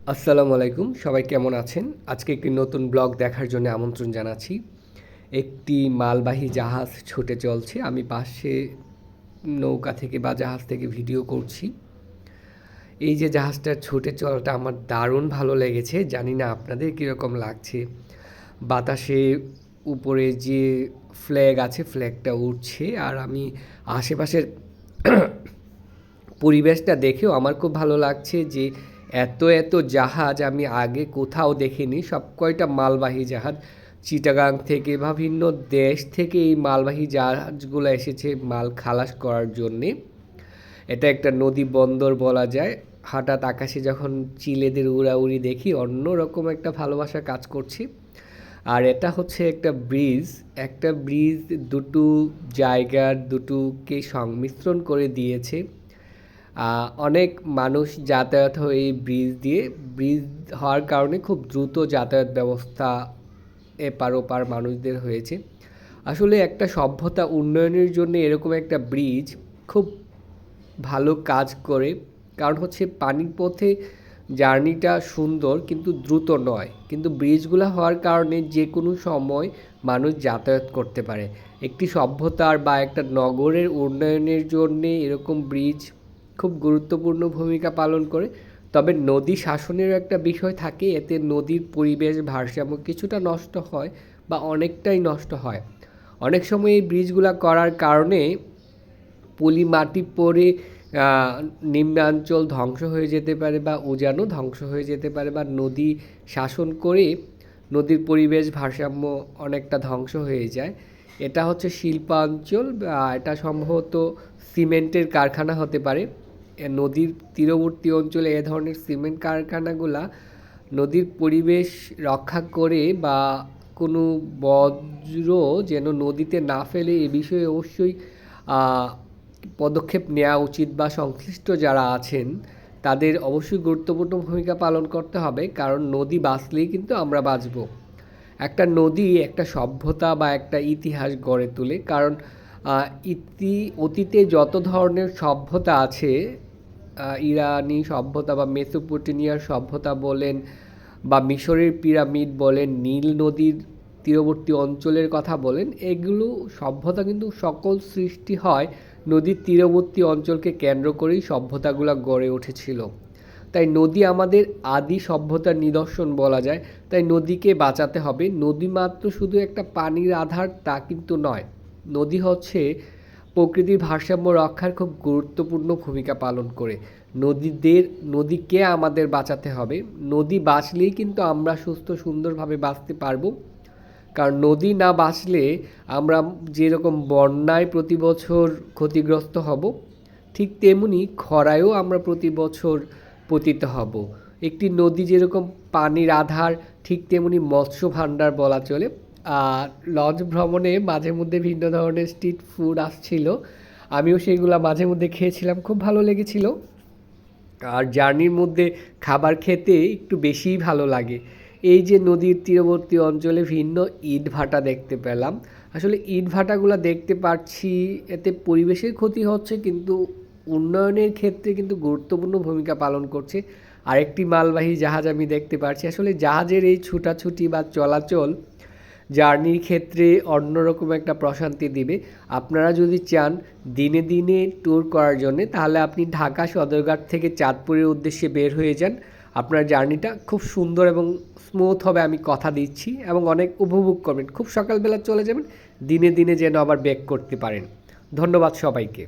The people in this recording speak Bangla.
আসসালামু আলাইকুম, সবাই কেমন আছেন? আজকে একটি নতুন ব্লগ দেখার জন্য আমন্ত্রণ জানাচ্ছি। একটি মালবাহী জাহাজ ছুটে চলছে। আমি পাশে নৌকা থেকে বা জাহাজ থেকে ভিডিও করছি। এই যে জাহাজটা ছুটে চলাটা আমার দারুণ ভালো লেগেছে। জানি না আপনাদের কীরকম লাগছে। বাতাসে উপরে যে ফ্ল্যাগ আছে ফ্ল্যাগটা উঠছে আর আমি আশেপাশের পরিবেশটা দেখেও আমার খুব ভালো লাগছে যে এত এত জাহাজ আমি আগে কোথাও দেখিনি। সব কয়টা মালবাহী জাহাজ? চিটাগাং থেকে বা ভিন্ন দেশ থেকে এই মালবাহী জাহাজগুলো এসেছে মাল খালাস করার জন্যে। এটা একটা নদী বন্দর বলা যায়। হঠাৎ আকাশে যখন চিলেদের উড়াউড়ি দেখি, অন্য রকম একটা ভালোবাসা কাজ করছি। আর এটা হচ্ছে একটা ব্রিজ। একটা ব্রিজ দুটো জায়গার দুটোকে সংমিশ্রণ করে দিয়েছে। অনেক মানুষ যাতায়াত হয় এই ব্রিজ দিয়ে। ব্রিজ হওয়ার কারণে খুব দ্রুত যাতায়াত ব্যবস্থা এপার ওপার মানুষদের হয়েছে। আসলে একটা সভ্যতা উন্নয়নের জন্য এরকম একটা ব্রিজ খুব ভালো কাজ করে। কারণ হচ্ছে পানির পথে জার্নিটা সুন্দর কিন্তু দ্রুত নয়। কিন্তু ব্রিজগুলো হওয়ার কারণে যে কোনো সময় মানুষ যাতায়াত করতে পারে। একটি সভ্যতার বা একটা নগরের উন্নয়নের জন্যে এরকম ব্রিজ খুব গুরুত্বপূর্ণ ভূমিকা পালন করে। তবে নদী শাসনের একটা বিষয় থাকে, এতে নদীর পরিবেশ ভারসাম্য কিছুটা নষ্ট হয় বা অনেকটাই নষ্ট হয়। অনেক সময় এই ব্রিজগুলো করার কারণে পলি মাটি পড়ে নিম্নাঞ্চল ধ্বংস হয়ে যেতে পারে বা উজানও ধ্বংস হয়ে যেতে পারে বা নদী শাসন করে নদীর পরিবেশ ভারসাম্য অনেকটা ধ্বংস হয়ে যায়। এটা হচ্ছে শিল্পাঞ্চল এটা সম্ভবত সিমেন্টের কারখানা হতে পারে। নদীর তীরবর্তী অঞ্চলে এ ধরনের সিমেন্ট কারখানাগুলা নদীর পরিবেশ রক্ষা করে বা কোনো বজ্র যেন নদীতে না ফেলে এ বিষয়ে অবশ্যই পদক্ষেপ নেওয়া উচিত বা সংশ্লিষ্ট যারা আছেন, তাদের অবশ্যই গুরুত্বপূর্ণ ভূমিকা পালন করতে হবে। কারণ নদী বাঁচলেই কিন্তু আমরা বাঁচব। একটা নদী একটা সভ্যতা বা একটা ইতিহাস গড়ে তোলে। কারণ ইতি, অতীতে যত ধরনের সভ্যতা আছে ইরানি সভ্যতা বা মেসোপটেনিয়ার সভ্যতা বলেন বা মিশরের পিরামিড বলেন, নীল নদীর তীরবর্তী অঞ্চলের কথা বলেন, এগুলো সভ্যতা কিন্তু সকল সৃষ্টি হয় নদীর তীরবর্তী অঞ্চলকে কেন্দ্র করেই সভ্যতাগুলো গড়ে উঠেছিল। তাই নদী আমাদের আদি সভ্যতার নিদর্শন বলা যায়। তাই নদীকে বাঁচাতে হবে। নদী মাত্র শুধু একটা পানির আধার তা কিন্তু নয়। নদী হচ্ছে প্রকৃতির ভারসাম্য রক্ষার খুব গুরুত্বপূর্ণ ভূমিকা পালন করে। নদীদের, নদীকে আমাদের বাঁচাতে হবে। নদী বাঁচলেই কিন্তু আমরা সুস্থ, সুন্দরভাবে বাঁচতে পারব। কারণ নদী না বাঁচলে আমরা যেরকম বন্যায় প্রতি বছর ক্ষতিগ্রস্ত হব, ঠিক তেমনি খরায়ও আমরা প্রতি বছর পতিত হব। একটি নদী যেরকম পানির আধার, ঠিক তেমনি মৎস্য ভাণ্ডার বলা চলে। লঞ্চ ভ্রমণে মাঝে মধ্যে ভিন্ন ধরনের স্ট্রিট ফুড আসছিল। আমিও সেইগুলো মাঝে মধ্যে খেয়েছিলাম, খুব ভালো লেগেছিল। আর জার্নির মধ্যে খাবার খেতে একটু বেশিই ভালো লাগে। এই যে নদীর তীরবর্তী অঞ্চলে ভিন্ন ইট ভাটা দেখতে পেলাম। আসলে ইট ভাটাগুলো দেখতে পাচ্ছি এতে পরিবেশের ক্ষতি হচ্ছে, কিন্তু উন্নয়নের ক্ষেত্রে কিন্তু গুরুত্বপূর্ণ ভূমিকা পালন করছে। আরেকটি মালবাহী জাহাজ আমি দেখতে পাচ্ছি আসলে জাহাজের এই ছুটাছুটি বা চলাচল জার্নির ক্ষেত্রে অন্যরকম একটা প্রশান্তি দিবে। আপনারা যদি চান দিনে দিনে ট্যুর করার জন্যে, তাহলে আপনি ঢাকা সদরঘাট থেকে চাঁদপুরের উদ্দেশ্যে বের হয়ে যান। আপনার জার্নিটা খুব সুন্দর এবং স্মুথ হবে আমি কথা দিচ্ছি এবং অনেক উপভোগ করবেন। খুব সকালবেলা চলে যাবেন, দিনে দিনে যেন আবার ব্যাক করতে পারেন। ধন্যবাদ সবাইকে।